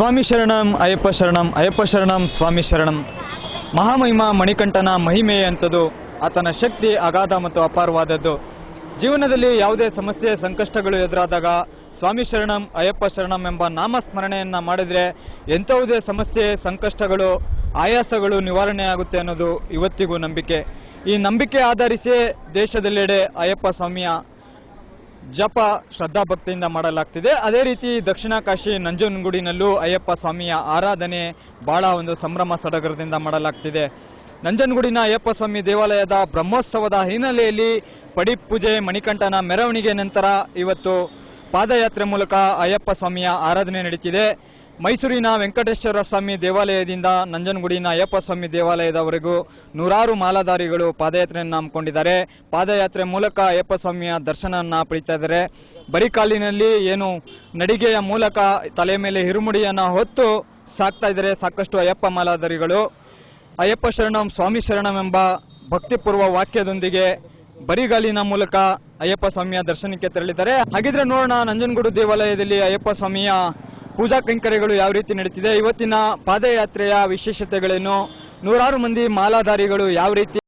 ಸ್ವಾಮಿ ಶರಣಂ, ಅಯ್ಯಪ್ಪ ಶರಣಂ ಅಯ್ಯಪ್ಪ ಶರಣಂ, ಸ್ವಾಮಿ ಶರಣಂ. ಮಹಾಮಹಿಮ ಮಣಿಕಂಠನ ಮಹಿಮೆ ಅಂಥದ್ದು ಆತನ ಶಕ್ತಿ ಅಗಾಧ ಮತ್ತು ಅಪಾರವಾದದ್ದು. ಜೀವನದಲ್ಲಿ ಯಾವುದೇ ಸಮಸ್ಯೆ, ಸಂಕಷ್ಟಗಳು ಎದುರಾದಾಗ ಸ್ವಾಮಿ ಶರಣಂ, ಅಯ್ಯಪ್ಪ ಶರಣಂ ಎಂಬ ನಾಮಸ್ಮರಣೆಯನ್ನು ಮಾಡಿದರೆ ಎಂಥವುದೇ ಸಮಸ್ಯೆ, ಸಂಕಷ್ಟಗಳು, ಆಯಾಸಗಳು ನಿವಾರಣೆಯಾಗುತ್ತೆ ಅನ್ನೋದು ಇವತ್ತಿಗೂ ನಂಬಿಕೆ. ಈ ನಂಬಿಕೆ ಆಧರಿಸಿ ದೇಶದೆಲ್ಲೆಡೆ ಅಯ್ಯಪ್ಪ ಸ್ವಾಮಿಯ ಜಪ ಶ್ರದ್ಧಾಭಕ್ತಿಯಿಂದ ಮಾಡಲಾಗ್ತಿದೆ. ಅದೇ ರೀತಿ ದಕ್ಷಿಣ ಕಾಶಿ ನಂಜನಗೂಡಿನಲ್ಲೂ ಅಯ್ಯಪ್ಪ ಸ್ವಾಮಿಯ ಆರಾಧನೆ ಬಹಳ ಒಂದು ಸಂಭ್ರಮ ಸಡಗರದಿಂದ ಮಾಡಲಾಗ್ತಿದೆ. ನಂಜನಗೂಡಿನ ಅಯ್ಯಪ್ಪ ಸ್ವಾಮಿ ದೇವಾಲಯದ ಬ್ರಹ್ಮೋತ್ಸವದ ಹಿನ್ನೆಲೆಯಲ್ಲಿ ಪಡಿಪೂಜೆ, ಮಣಿಕಂಠನ ಮೆರವಣಿಗೆ ನಂತರ ಇವತ್ತು ಪಾದಯಾತ್ರೆ ಮೂಲಕ ಅಯ್ಯಪ್ಪ ಸ್ವಾಮಿಯ ಆರಾಧನೆ ನಡೀತಿದೆ. ಮೈಸೂರಿನ ವೆಂಕಟೇಶ್ವರ ಸ್ವಾಮಿ ದೇವಾಲಯದಿಂದ ನಂಜನಗುಡಿನ ಅಯ್ಯಪ್ಪ ಸ್ವಾಮಿ ದೇವಾಲಯದವರೆಗೂ ನೂರಾರು ಮಾಲಾಧಾರಿಗಳು ಪಾದಯಾತ್ರೆಯನ್ನು ಹಮ್ಮಿಕೊಂಡಿದ್ದಾರೆ. ಪಾದಯಾತ್ರೆ ಮೂಲಕ ಅಯ್ಯಪ್ಪ ಸ್ವಾಮಿಯ ದರ್ಶನವನ್ನು ಪಡಿತಾ ಇದ್ದಾರೆ. ಬರಿಕಾಲಿನಲ್ಲಿ ಏನು ನಡಿಗೆಯ ಮೂಲಕ ತಲೆ ಮೇಲೆ ಹಿರುಮುಡಿಯನ್ನು ಹೊತ್ತು ಸಾಕ್ತಾ ಇದ್ದಾರೆ ಸಾಕಷ್ಟು ಅಯ್ಯಪ್ಪ ಮಾಲಾಧಾರಿಗಳು. ಅಯ್ಯಪ್ಪ ಶರಣಂ, ಸ್ವಾಮಿ ಶರಣಂ ಎಂಬ ಭಕ್ತಿಪೂರ್ವ ವಾಕ್ಯದೊಂದಿಗೆ ಬರಿಗಾಲಿನ ಮೂಲಕ ಅಯ್ಯಪ್ಪ ಸ್ವಾಮಿಯ ದರ್ಶನಕ್ಕೆ ತೆರಳಿದ್ದಾರೆ. ಹಾಗಿದ್ರೆ ನೋಡೋಣ, ನಂಜನಗೂಡು ದೇವಾಲಯದಲ್ಲಿ ಅಯ್ಯಪ್ಪ ಸ್ವಾಮಿಯ ಪೂಜಾ ಕೈಂಕರ್ಯಗಳು ಯಾವ ರೀತಿ ನಡೀತಿದೆ? ಇವತ್ತಿನ ಪಾದಯಾತ್ರೆಯ ವಿಶೇಷತೆಗಳೇನು ನೂರಾರು ಮಂದಿ ಮಾಲಾಧಾರಿಗಳು ಯಾವ ರೀತಿ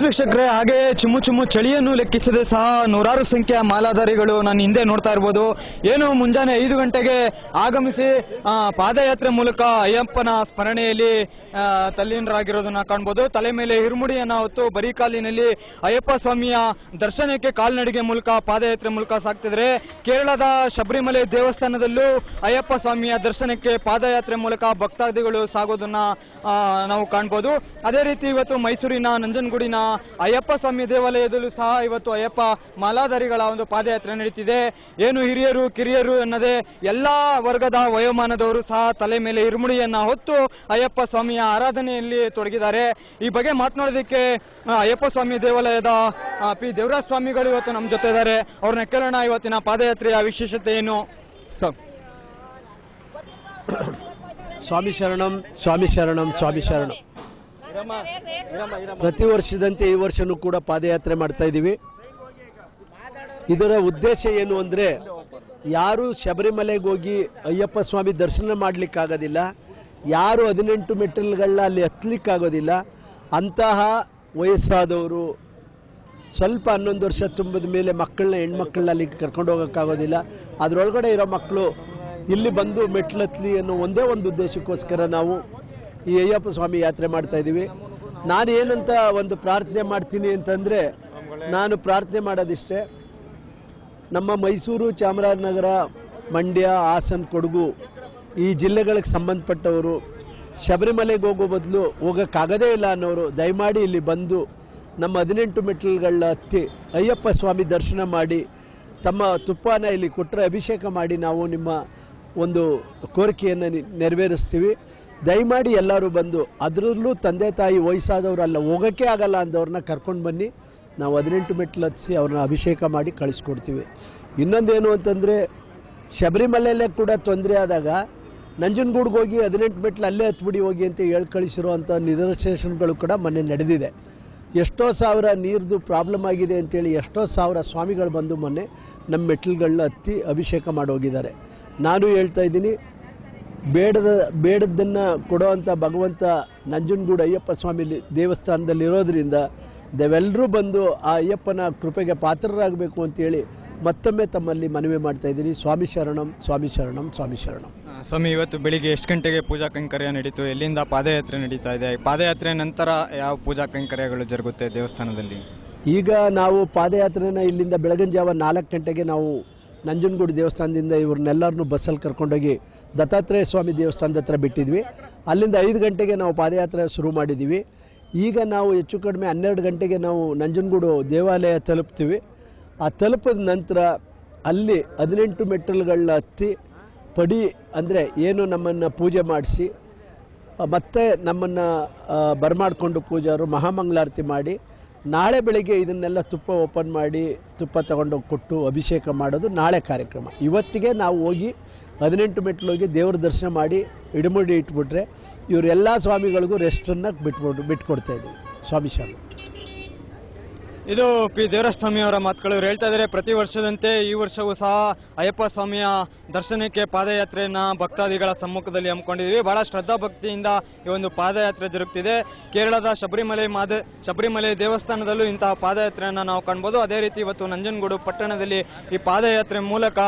ವೀಕ್ಷಕರೇ ಹಾಗೆ ಚುಮ್ಮು ಚುಮ್ಮು ಚಳಿಯನ್ನು ಲೆಕ್ಕಿಸದೆ ಸಹ ನೂರಾರು ಸಂಖ್ಯೆಯ ಮಾಲಾಧಾರಿಗಳು ನಾನು ಹಿಂದೆ ನೋಡ್ತಾ ಇರ್ಬೋದು. ಏನು, ಮುಂಜಾನೆ ಐದು ಗಂಟೆಗೆ ಆಗಮಿಸಿ ಪಾದಯಾತ್ರೆ ಮೂಲಕ ಅಯ್ಯಪ್ಪನ ಸ್ಮರಣೆಯಲ್ಲಿ ತಲ್ಲೀನರಾಗಿರೋದನ್ನ ಕಾಣ್ಬೋದು. ತಲೆ ಮೇಲೆ ಹಿರುಮುಡಿಯನ್ನು ಹೊತ್ತು ಬರೀ ಕಾಲಿನಲ್ಲಿ ಅಯ್ಯಪ್ಪ ಸ್ವಾಮಿಯ ದರ್ಶನಕ್ಕೆ ಕಾಲ್ನಡಿಗೆ ಮೂಲಕ, ಪಾದಯಾತ್ರೆ ಮೂಲಕ ಸಾಗ್ತಿದ್ರೆ, ಕೇರಳದ ಶಬರಿಮಲೆ ದೇವಸ್ಥಾನದಲ್ಲೂ ಅಯ್ಯಪ್ಪ ಸ್ವಾಮಿಯ ದರ್ಶನಕ್ಕೆ ಪಾದಯಾತ್ರೆ ಮೂಲಕ ಭಕ್ತಾದಿಗಳು ಸಾಗೋದನ್ನ ನಾವು ಕಾಣ್ಬೋದು. ಅದೇ ರೀತಿ ಇವತ್ತು ಮೈಸೂರಿನ ನಂಜನಗೂಡಿನ ಅಯ್ಯಪ್ಪ ಸ್ವಾಮಿ ದೇವಾಲಯದಲ್ಲೂ ಸಹ ಇವತ್ತು ಅಯ್ಯಪ್ಪ ಮಾಲಾಧಾರಿಗಳ ಒಂದು ಪಾದಯಾತ್ರೆ ನಡೀತಿದೆ. ಏನು ಹಿರಿಯರು ಕಿರಿಯರು ಎನ್ನದೆ ಎಲ್ಲಾ ವರ್ಗದ ವಯೋಮಾನದವರು ಸಹ ತಲೆ ಮೇಲೆ ಇರುಮುಡಿಯನ್ನ ಹೊತ್ತು ಅಯ್ಯಪ್ಪ ಸ್ವಾಮಿಯ ಆರಾಧನೆಯಲ್ಲಿ ತೊಡಗಿದ್ದಾರೆ. ಈ ಬಗ್ಗೆ ಮಾತನಾಡೋದಕ್ಕೆ ಅಯ್ಯಪ್ಪ ಸ್ವಾಮಿ ದೇವಾಲಯದ ಪಿ. ದೇವರಾಜ ಸ್ವಾಮಿಗಳು ಇವತ್ತು ನಮ್ಮ ಜೊತೆ ಇದ್ದಾರೆ. ಅವ್ರನ್ನ ಕೇಳೋಣ ಇವತ್ತಿನ ಪಾದಯಾತ್ರೆಯ ವಿಶೇಷತೆ ಏನು? ಸ ಸ್ವಾಮಿ ಶರಣಂ ಸ್ವಾಮಿ ಶರಣಂ ಸ್ವಾಮಿ ಶರಣಂ. ಪ್ರತಿ ವರ್ಷದಂತೆ ಈ ವರ್ಷನೂ ಕೂಡ ಪಾದಯಾತ್ರೆ ಮಾಡ್ತಾ ಇದ್ದೀವಿ. ಇದರ ಉದ್ದೇಶ ಏನು ಅಂದರೆ, ಯಾರು ಶಬರಿಮಲೆಗೆ ಹೋಗಿ ಅಯ್ಯಪ್ಪ ಸ್ವಾಮಿ ದರ್ಶನ ಮಾಡಲಿಕ್ಕಾಗೋದಿಲ್ಲ, ಯಾರು ಹದಿನೆಂಟು ಮೆಟ್ಟಿಲುಗಳನ್ನ ಅಲ್ಲಿ ಹತ್ತಲಿಕ್ಕಾಗೋದಿಲ್ಲ ಅಂತಹ ವಯಸ್ಸಾದವರು ಸ್ವಲ್ಪ ಹನ್ನೊಂದು ವರ್ಷ ತುಂಬಿದ ಮೇಲೆ ಮಕ್ಕಳನ್ನ, ಹೆಣ್ಮಕ್ಳನ್ನ ಅಲ್ಲಿ ಕರ್ಕೊಂಡು ಹೋಗೋಕ್ಕಾಗೋದಿಲ್ಲ. ಅದರೊಳಗಡೆ ಇರೋ ಮಕ್ಕಳು ಇಲ್ಲಿ ಬಂದು ಮೆಟ್ಲತ್ಲಿ ಅನ್ನೋ ಒಂದೇ ಒಂದು ಉದ್ದೇಶಕ್ಕೋಸ್ಕರ ನಾವು ಈ ಅಯ್ಯಪ್ಪ ಸ್ವಾಮಿ ಯಾತ್ರೆ ಮಾಡ್ತಾ ಇದ್ದೀವಿ. ನಾನು ಏನಂತ ಒಂದು ಪ್ರಾರ್ಥನೆ ಮಾಡ್ತೀನಿ ಅಂತಂದರೆ, ನಾನು ಪ್ರಾರ್ಥನೆ ಮಾಡೋದಿಷ್ಟೇ. ನಮ್ಮ ಮೈಸೂರು ಚಾಮರಾಜನಗರ ಮಂಡ್ಯ, ಹಾಸನ, ಕೊಡಗು ಈ ಜಿಲ್ಲೆಗಳಿಗೆ ಸಂಬಂಧಪಟ್ಟವರು ಶಬರಿಮಲೆಗೆ ಹೋಗೋ ಬದಲು ಹೋಗೋಕ್ಕಾಗದೇ ಇಲ್ಲ ಅನ್ನೋರು ದಯಮಾಡಿ ಇಲ್ಲಿ ಬಂದು ನಮ್ಮ ಹದಿನೆಂಟು ಮೆಟ್ಲುಗಳನ್ನ ಹತ್ತಿ ಅಯ್ಯಪ್ಪ ಸ್ವಾಮಿ ದರ್ಶನ ಮಾಡಿ, ತಮ್ಮ ತುಪ್ಪನ ಇಲ್ಲಿ ಕೊಟ್ಟರೆ ಅಭಿಷೇಕ ಮಾಡಿ ನಾವು ನಿಮ್ಮ ಒಂದು ಕೋರಿಕೆಯನ್ನು ನೆರವೇರಿಸ್ತೀವಿ. ದಯಮಾಡಿ ಎಲ್ಲರೂ ಬಂದು, ಅದರಲ್ಲೂ ತಂದೆ ತಾಯಿ ವಯಸ್ಸಾದವರು ಅಲ್ಲ ಹೋಗೋಕ್ಕೆ ಆಗಲ್ಲ ಅಂದವ್ರನ್ನ ಕರ್ಕೊಂಡು ಬನ್ನಿ. ನಾವು ಹದಿನೆಂಟು ಮೆಟ್ಲು ಹತ್ತಿಸಿ ಅವ್ರನ್ನ ಅಭಿಷೇಕ ಮಾಡಿ ಕಳಿಸ್ಕೊಡ್ತೀವಿ. ಇನ್ನೊಂದೇನು ಅಂತಂದರೆ, ಶಬರಿಮಲೆಯಲ್ಲೇ ಕೂಡ ತೊಂದರೆ ಆದಾಗ, ನಂಜನಗೂಡ್ಗೆ ಹೋಗಿ ಹದಿನೆಂಟು ಮೆಟ್ಲು ಅಲ್ಲೇ ಹತ್ಬಿಡಿ ಹೋಗಿ ಅಂತ ಹೇಳಿ ಕಳಿಸಿರುವಂಥ ನಿದರ್ಶನಗಳು ಕೂಡ ಮೊನ್ನೆ ನಡೆದಿದೆ. ಎಷ್ಟೋ ಸಾವಿರ ನೀರದು ಪ್ರಾಬ್ಲಮ್ ಆಗಿದೆ ಅಂತೇಳಿ ಎಷ್ಟೋ ಸಾವಿರ ಸ್ವಾಮಿಗಳು ಬಂದು ಮೊನ್ನೆ ನಮ್ಮ ಮೆಟ್ಲುಗಳನ್ನ ಹತ್ತಿ ಅಭಿಷೇಕ ಮಾಡಿ ಹೋಗಿದ್ದಾರೆ. ನಾನು ಹೇಳ್ತಾ ಇದ್ದೀನಿ ಬೇಡದ ಬೇಡದ್ದನ್ನು ಕೊಡೋವಂಥ ಭಗವಂತ ನಂಜನಗೂಡು ಅಯ್ಯಪ್ಪ ಸ್ವಾಮಿ ದೇವಸ್ಥಾನದಲ್ಲಿರೋದ್ರಿಂದ ದೇವಸ್ಥಾನದಲ್ಲಿ ಇರೋದ್ರಿಂದ ನಾವೆಲ್ಲರೂ ಬಂದು ಆ ಅಯ್ಯಪ್ಪನ ಕೃಪೆಗೆ ಪಾತ್ರರಾಗಬೇಕು ಅಂತೇಳಿ ಮತ್ತೊಮ್ಮೆ ತಮ್ಮಲ್ಲಿ ಮನವಿ ಮಾಡ್ತಾ ಇದ್ದೀನಿ. ಸ್ವಾಮಿ ಶರಣಂ ಸ್ವಾಮಿ ಶರಣಂ ಸ್ವಾಮಿ ಶರಣಂ. ಸ್ವಾಮಿ ಇವತ್ತು ಬೆಳಿಗ್ಗೆ ಎಷ್ಟು ಗಂಟೆಗೆ ಪೂಜಾ ಕೈಂಕರ್ಯ ನಡೀತು? ಎಲ್ಲಿಂದ ಪಾದಯಾತ್ರೆ ನಡೀತಾ ಇದೆ? ಪಾದಯಾತ್ರೆ ನಂತರ ಯಾವ ಪೂಜಾ ಕೈಂಕರ್ಯಗಳು ಜರುಗುತ್ತೆ ದೇವಸ್ಥಾನದಲ್ಲಿ? ಈಗ ನಾವು ಪಾದಯಾತ್ರೆನ ಇಲ್ಲಿಂದ ಬೆಳಗಿನ ಜಾವ ನಾಲ್ಕು ಗಂಟೆಗೆ ನಾವು ನಂಜನಗೂಡು ದೇವಸ್ಥಾನದಿಂದ ಇವ್ರನ್ನೆಲ್ಲರನ್ನೂ ಬಸ್ಸಲ್ಲಿ ಕರ್ಕೊಂಡೋಗಿ ದತ್ತಾತ್ರೇಯ ಸ್ವಾಮಿ ದೇವಸ್ಥಾನದ ಹತ್ರ ಬಿಟ್ಟಿದ್ವಿ. ಅಲ್ಲಿಂದ ಐದು ಗಂಟೆಗೆ ನಾವು ಪಾದಯಾತ್ರೆ ಶುರು ಮಾಡಿದ್ದೀವಿ ಈಗ ನಾವು ಹೆಚ್ಚು ಕಡಿಮೆ ಹನ್ನೆರಡು ಗಂಟೆಗೆ ನಾವು ನಂಜನಗೂಡು ದೇವಾಲಯ ತಲುಪ್ತೀವಿ. ಆ ತಲುಪಿದ ನಂತರ ಅಲ್ಲಿ ಹದಿನೆಂಟು ಮೆಟ್ಟಲುಗಳನ್ನ ಹತ್ತಿ ಪಡಿ ಅಂದರೆ ಏನು ನಮ್ಮನ್ನು ಪೂಜೆ ಮಾಡಿಸಿ, ಮತ್ತೆ ನಮ್ಮನ್ನು ಬರಮಾಡಿಕೊಂಡು ಪೂಜಾರು ಮಹಾಮಂಗಳಾರತಿ ಮಾಡಿ ನಾಳೆ ಬೆಳಿಗ್ಗೆ ಇದನ್ನೆಲ್ಲ ತುಪ್ಪ ಓಪನ್ ಮಾಡಿ ತುಪ್ಪ ತಗೊಂಡೋಗಿ ಕೊಟ್ಟು ಅಭಿಷೇಕ ಮಾಡೋದು ನಾಳೆ ಕಾರ್ಯಕ್ರಮ. ಇವತ್ತಿಗೆ ನಾವು ಹೋಗಿ ಹದಿನೆಂಟು ಮೆಟ್ಲು ಹೋಗಿ ದೇವ್ರ ದರ್ಶನ ಮಾಡಿ ಇಡಮುಡಿ ಇಟ್ಬಿಟ್ರೆ ಇವರೆಲ್ಲ ಸ್ವಾಮಿಗಳಿಗೂ ರೆಸ್ಟನ್ನು ಬಿಟ್ಬಿಟ್ಟು ಬಿಟ್ಕೊಡ್ತಾ ಇದ್ದೀವಿ. ಸ್ವಾಮಿ ಶರಣ. ಇದು ಪಿ ದೇವರಾಜ ಸ್ವಾಮಿ ಅವರ ಮಾತುಗಳು. ಇವರು ಹೇಳ್ತಾ ಇದ್ದಾರೆ ಪ್ರತಿ ವರ್ಷದಂತೆ ಈ ವರ್ಷವೂ ಸಹ ಅಯ್ಯಪ್ಪ ಸ್ವಾಮಿಯ ದರ್ಶನಕ್ಕೆ ಪಾದಯಾತ್ರೆಯನ್ನ ಭಕ್ತಾದಿಗಳ ಸಮ್ಮುಖದಲ್ಲಿ ಹಮ್ಮಿಕೊಂಡಿದ್ದೀವಿ. ಬಹಳ ಶ್ರದ್ಧಾ ಭಕ್ತಿಯಿಂದ ಈ ಒಂದು ಪಾದಯಾತ್ರೆ ಜರುಗ್ತಿದೆ. ಕೇರಳದ ಶಬರಿಮಲೆ ಮಾದ, ಶಬರಿಮಲೆ ದೇವಸ್ಥಾನದಲ್ಲೂ ಇಂತಹ ಪಾದಯಾತ್ರೆಯನ್ನು ನಾವು ಕಾಣ್ಬೋದು. ಅದೇ ರೀತಿ ಇವತ್ತು ನಂಜನಗೂಡು ಪಟ್ಟಣದಲ್ಲಿ ಈ ಪಾದಯಾತ್ರೆ ಮೂಲಕ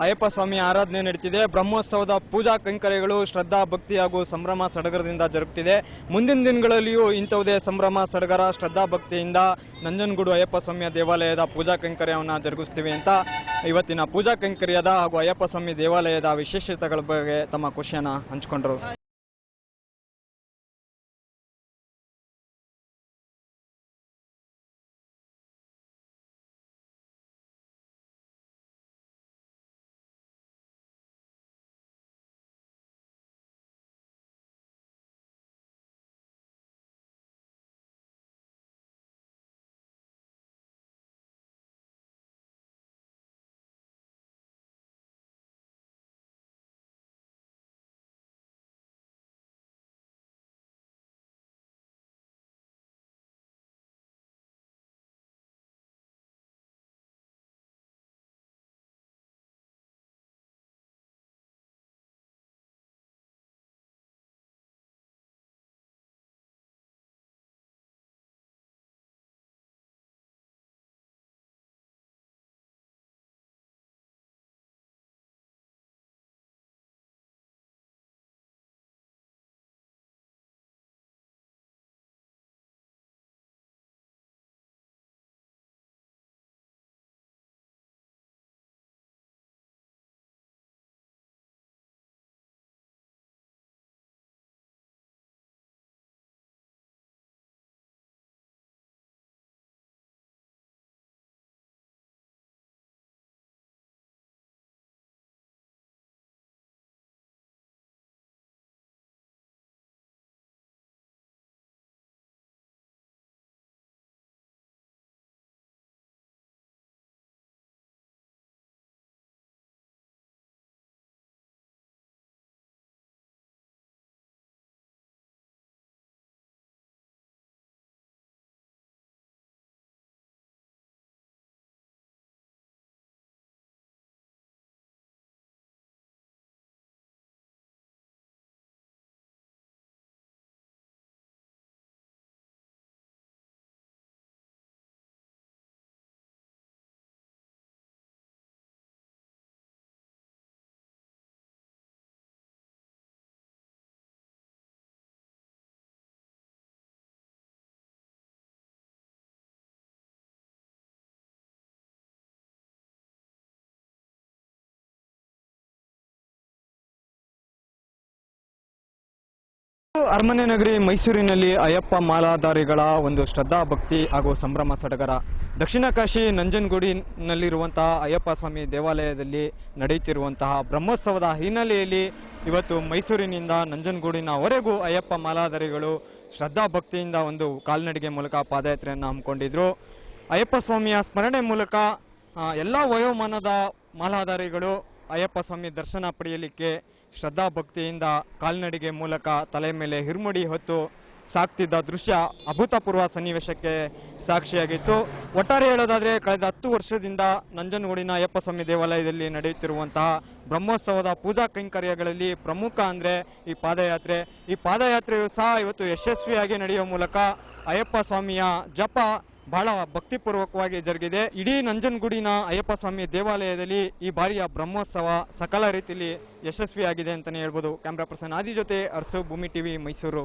ಅಯ್ಯಪ್ಪ ಸ್ವಾಮಿಯ ಆರಾಧನೆ ನಡೀತಿದೆ. ಬ್ರಹ್ಮೋತ್ಸವದ ಪೂಜಾ ಕೈಂಕರ್ಯಗಳು ಶ್ರದ್ಧಾ ಭಕ್ತಿ ಹಾಗೂ ಸಂಭ್ರಮ ಸಡಗರದಿಂದ ಜರುಗ್ತಿದೆ. ಮುಂದಿನ ದಿನಗಳಲ್ಲಿಯೂ ಇಂಥವುದೇ ಸಂಭ್ರಮ, ಸಡಗರ ಶ್ರದ್ಧಾ ಭಕ್ತಿಯಿಂದ ಅಯ್ಯಪ್ಪ ಸ್ವಾಮಿಯ ದೇವಾಲಯದ ಪೂಜಾ ಕೈಂಕರ್ಯವನ್ನು ಜರುಗಿಸ್ತೀವಿ ಅಂತ ಇವತ್ತಿನ ಪೂಜಾ ಕೈಂಕರ್ಯದ ಹಾಗೂ ಅಯ್ಯಪ್ಪ ಸ್ವಾಮಿ ದೇವಾಲಯದ ವಿಶೇಷತೆಗಳ ಬಗ್ಗೆ ತಮ್ಮ ಖುಷಿಯನ್ನು ಹಂಚಿಕೊಂಡ್ರು. ಅರಮನೆ ನಗರಿ ಮೈಸೂರಿನಲ್ಲಿ ಅಯ್ಯಪ್ಪ ಮಾಲಾಧಾರಿಗಳ ಒಂದು ಶ್ರದ್ಧಾ ಭಕ್ತಿ ಹಾಗೂ ಸಂಭ್ರಮ ಸಡಗರ. ದಕ್ಷಿಣ ಕಾಶಿ ನಂಜನಗೂಡಿನಲ್ಲಿರುವಂತಹ ಅಯ್ಯಪ್ಪ ಸ್ವಾಮಿ ದೇವಾಲಯದಲ್ಲಿ ನಡೆಯುತ್ತಿರುವಂತಹ ಬ್ರಹ್ಮೋತ್ಸವದ ಹಿನ್ನೆಲೆಯಲ್ಲಿ ಇವತ್ತು ಮೈಸೂರಿನಿಂದ ನಂಜನಗೂಡಿನವರೆಗೂ ಅಯ್ಯಪ್ಪ ಮಾಲಾಧಾರಿಗಳು ಶ್ರದ್ಧಾ ಭಕ್ತಿಯಿಂದ ಒಂದು ಕಾಲ್ನಡಿಗೆ ಮೂಲಕ ಪಾದಯಾತ್ರೆಯನ್ನು ಹಮ್ಮಿಕೊಂಡಿದ್ರು. ಅಯ್ಯಪ್ಪ ಸ್ವಾಮಿಯ ಸ್ಮರಣೆ ಮೂಲಕ ಎಲ್ಲ ವಯೋಮಾನದ ಮಾಲಾಧಾರಿಗಳು ಅಯ್ಯಪ್ಪ ಸ್ವಾಮಿ ದರ್ಶನ ಪಡೆಯಲಿಕ್ಕೆ ಶ್ರದ್ಧಾ ಭಕ್ತಿಯಿಂದ ಕಾಲ್ನಡಿಗೆ ಮೂಲಕ ತಲೆ ಮೇಲೆ ಹಿರ್ಮುಡಿ ಹೊತ್ತು ಸಾಕ್ತಿದ್ದ ದೃಶ್ಯ ಅಭೂತಪೂರ್ವ ಸನ್ನಿವೇಶಕ್ಕೆ ಸಾಕ್ಷಿಯಾಗಿತ್ತು. ಒಟ್ಟಾರೆ ಹೇಳೋದಾದರೆ ಕಳೆದ ಹತ್ತು ವರ್ಷದಿಂದ ನಂಜನಗೂಡಿನ ಅಯ್ಯಪ್ಪಸ್ವಾಮಿ ದೇವಾಲಯದಲ್ಲಿ ನಡೆಯುತ್ತಿರುವಂತಹ ಬ್ರಹ್ಮೋತ್ಸವದ ಪೂಜಾ ಕೈಂಕರ್ಯಗಳಲ್ಲಿ ಪ್ರಮುಖ ಅಂದರೆ ಈ ಪಾದಯಾತ್ರೆ. ಈ ಪಾದಯಾತ್ರೆಯು ಸಹ ಇವತ್ತು ಯಶಸ್ವಿಯಾಗಿ ನಡೆಯುವ ಮೂಲಕ ಅಯ್ಯಪ್ಪ ಸ್ವಾಮಿಯ ಜಪ ಬಹಳ ಭಕ್ತಿಪೂರ್ವಕವಾಗಿ ಜರುಗಿದೆ. ಇಡೀ ನಂಜನಗೂಡಿನ ಅಯ್ಯಪ್ಪ ಸ್ವಾಮಿ ದೇವಾಲಯದಲ್ಲಿ ಈ ಬಾರಿಯ ಬ್ರಹ್ಮೋತ್ಸವ ಸಕಲ ರೀತಿಯಲ್ಲಿ ಯಶಸ್ವಿಯಾಗಿದೆ ಅಂತಲೇ ಹೇಳ್ಬೋದು. ಕ್ಯಾಮ್ರಾ ಪರ್ಸನ್ ಆದಿ ಜೊತೆ ಅರಸು ಭೂಮಿ ಟಿವಿ ಮೈಸೂರು.